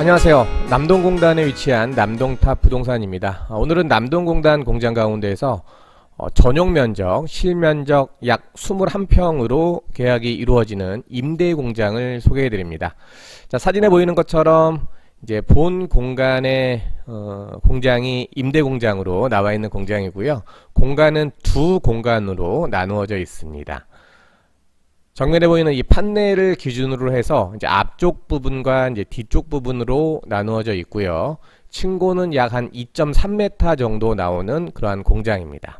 안녕하세요. 남동공단에 위치한 남동탑 부동산입니다. 아, 오늘은 남동공단 공장 가운데에서 어, 전용 면적, 실면적 약 21평으로 계약이 이루어지는 임대 공장을 소개해 드립니다. 자, 사진에 보이는 것처럼 이제 본 공간의 어, 공장이 임대 공장으로 나와 있는 공장이고요. 공간은 두 공간으로 나누어져 있습니다. 정면에 보이는 이 판넬을 기준으로 해서 이제 앞쪽 부분과 이제 뒤쪽 부분으로 나누어져 있고요. 층고는 약 한 2.3m 정도 나오는 그러한 공장입니다.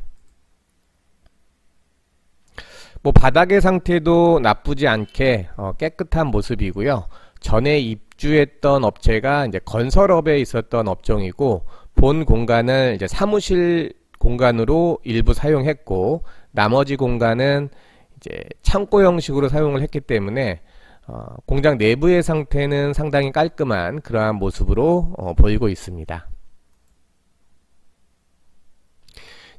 뭐 바닥의 상태도 나쁘지 않게 어, 깨끗한 모습이고요. 전에 입주했던 업체가 이제 건설업에 있었던 업종이고 본 공간을 이제 사무실 공간으로 일부 사용했고 나머지 공간은 이제 창고 형식으로 사용을 했기 때문에 어, 공장 내부의 상태는 상당히 깔끔한 그러한 모습으로 어, 보이고 있습니다.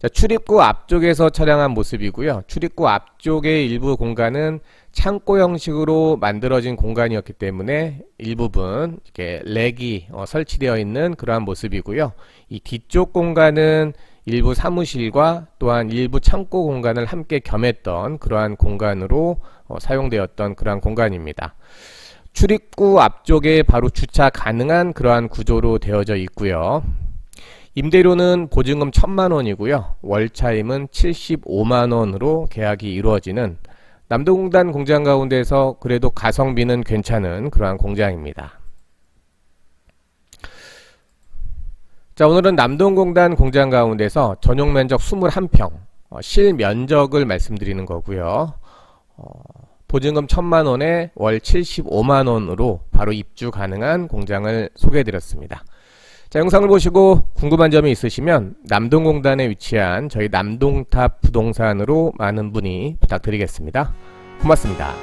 자, 출입구 앞쪽에서 촬영한 모습이고요. 출입구 앞쪽의 일부 공간은 창고 형식으로 만들어진 공간이었기 때문에 일부분 이렇게 렉이 어, 설치되어 있는 그러한 모습이고요. 이 뒤쪽 공간은 일부 사무실과 또한 일부 창고 공간을 함께 겸했던 그러한 공간으로 어, 사용되었던 그러한 공간입니다. 출입구 앞쪽에 바로 주차 가능한 그러한 구조로 되어져 있고요. 임대료는 보증금 1000만 원이고요. 월차임은 75만 원으로 계약이 이루어지는 남동공단 공장 가운데서 그래도 가성비는 괜찮은 그러한 공장입니다. 자, 오늘은 남동공단 공장 가운데서 전용 면적 21평, 어, 실 면적을 말씀드리는 거고요. 어, 보증금 1000만 원에 월 75만 원으로 바로 입주 가능한 공장을 소개해 드렸습니다. 자, 영상을 보시고 궁금한 점이 있으시면 남동공단에 위치한 저희 남동탑 부동산으로 많은 문의 부탁드리겠습니다. 고맙습니다.